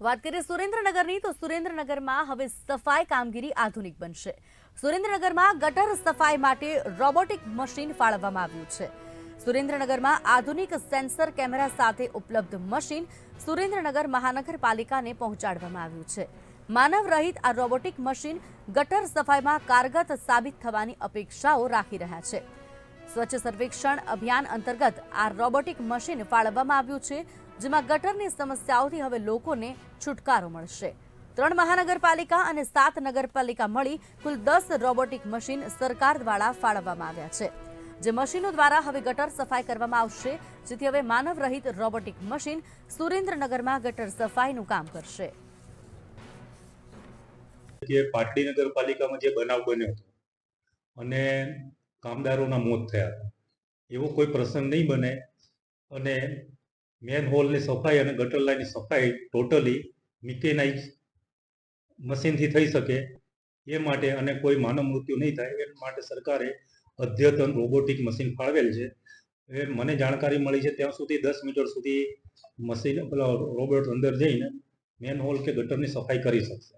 વાત કરીએ સુરેન્દ્રનગરની, તો સુરેન્દ્રનગરમાં હવે સફાઈ કામગીરી આધુનિક બનશે. સુરેન્દ્રનગરમાં ગટર સફાઈ માટે રોબોટિક મશીન ફાળવવામાં આવ્યું છે. સુરેન્દ્રનગરમાં આધુનિક સેન્સર કેમેરા સાથે ઉપલબ્ધ મશીન સુરેન્દ્રનગર મહાનગરપાલિકાને પહોંચાડવામાં આવ્યું છે. માનવ રહિત આ રોબોટિક મશીન ગટર સફાઈમાં કારગત સાબિત થવાની અપેક્ષાઓ રાખી રહ્યા છે. સ્વચ્છ સર્વેક્ષણ અભિયાન અંતર્ગત આ રોબોટિક મશીન ફાળવવામાં આવ્યું છે, જેમાં ગટરની સમસ્યાઓથી હવે લોકોને છુટકારો મળશે. ત્રણ મહાનગરપાલિકા અને સાત નગરપાલિકા મળી કુલ દસ રોબોટિક મશીન સરકાર દ્વારા ફાળવવામાં આવ્યા છે. જે મશીનો દ્વારા હવે ગટર સફાઈ કરવામાં આવશે, જેથી હવે માનવ રહિત રોબોટિક મશીન સુરેન્દ્રનગરમાં ગટર સફાઈનું કામ કરશે. કે પાટડી નગરપાલિકામાં જે બનાવ બન્યો હતો, અને કામદારોના મોત થયા એવો કોઈ પ્રસંગ નહીં બને. અને મેન હોલની સફાઈ અને ગટર લાઈનની સફાઈ ટોટલી મિકેનાઇઝ મશીનથી થઈ શકે એ માટે અને કોઈ માનવ મૃત્યુ નહીં થાય એ માટે સરકારે અદ્યતન રોબોટિક મશીન ફાળવેલ છે. એ મને જાણકારી મળી છે ત્યાં સુધી દસ મીટર સુધી મશીન રોબોટ અંદર જઈને મેન હોલ કે ગટરની સફાઈ કરી શકશે.